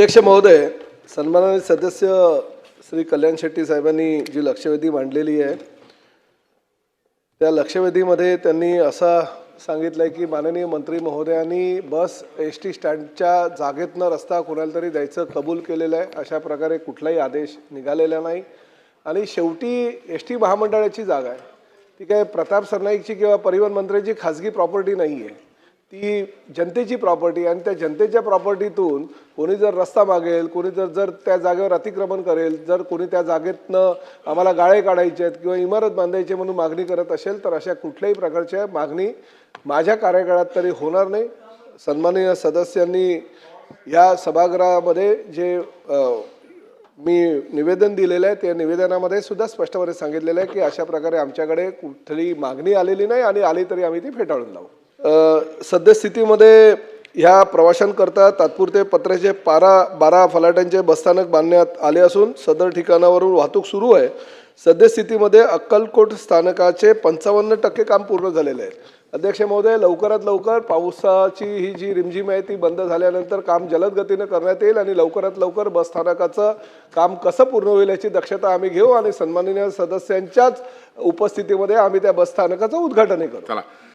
अध्यक्ष महोदय सन्माननीय सदस्य श्री कल्याण शेट्टी साहेबांनी जी लक्षवेधी मांडलेली आहे त्या लक्षवेधीमध्ये त्यांनी असा सांगितलं आहे की माननीय मंत्री महोदयांनी बस एस टी स्टँडच्या जागेतनं रस्ता कोणाला तरी द्यायचं कबूल केलेलं आहे. अशा प्रकारे कुठलाही आदेश निघालेला नाही. आणि शेवटी एस टी महामंडळाची जागा आहे. ती काय प्रताप सरनाईकची किंवा परिवहन मंत्र्यांची खाजगी प्रॉपर्टी नाही आहे ती जनतेची प्रॉपर्टी आणि त्या जनतेच्या प्रॉपर्टीतून कोणी जर रस्ता मागेल कोणी जर जर त्या जागेवर अतिक्रमण करेल जर कोणी त्या जागेतनं आम्हाला गाळे काढायचे आहेत किंवा इमारत बांधायची म्हणून मागणी करत असेल तर अशा कुठल्याही प्रकारच्या मागणी माझ्या कार्यकाळात तरी होणार नाही. सन्माननीय सदस्यांनी या सभागृहामध्ये जे मी निवेदन दिलेलं आहे त्या निवेदनामध्ये सुद्धा स्पष्टपणे सांगितलेलं आहे की अशा प्रकारे आमच्याकडे कुठली मागणी आलेली नाही आणि आली तरी आम्ही ती फेटाळून लावू. सद्यस्थितीमध्ये ह्या प्रवाशांकरता तात्पुरते पत्र्याचे पारा बारा फलाट्यांचे बसस्थानक बांधण्यात आले असून सदर ठिकाणावरून वाहतूक सुरू आहे. सद्यस्थितीमध्ये अक्कलकोट स्थानकाचे पंचावन्न टक्के काम पूर्ण झालेले आहे. अध्यक्ष महोदय लवकरात लवकर पावसाची ही जी रिमझिम आहे ती बंद झाल्यानंतर काम जलद गतीनं करण्यात येईल आणि लवकरात लवकर बस स्थानकाचं काम कसं पूर्ण होईल याची दक्षता आम्ही घेऊ आणि सन्माननीय सदस्यांच्याच उपस्थितीमध्ये आम्ही त्या बस स्थानकाचं उद्घाटनही करू.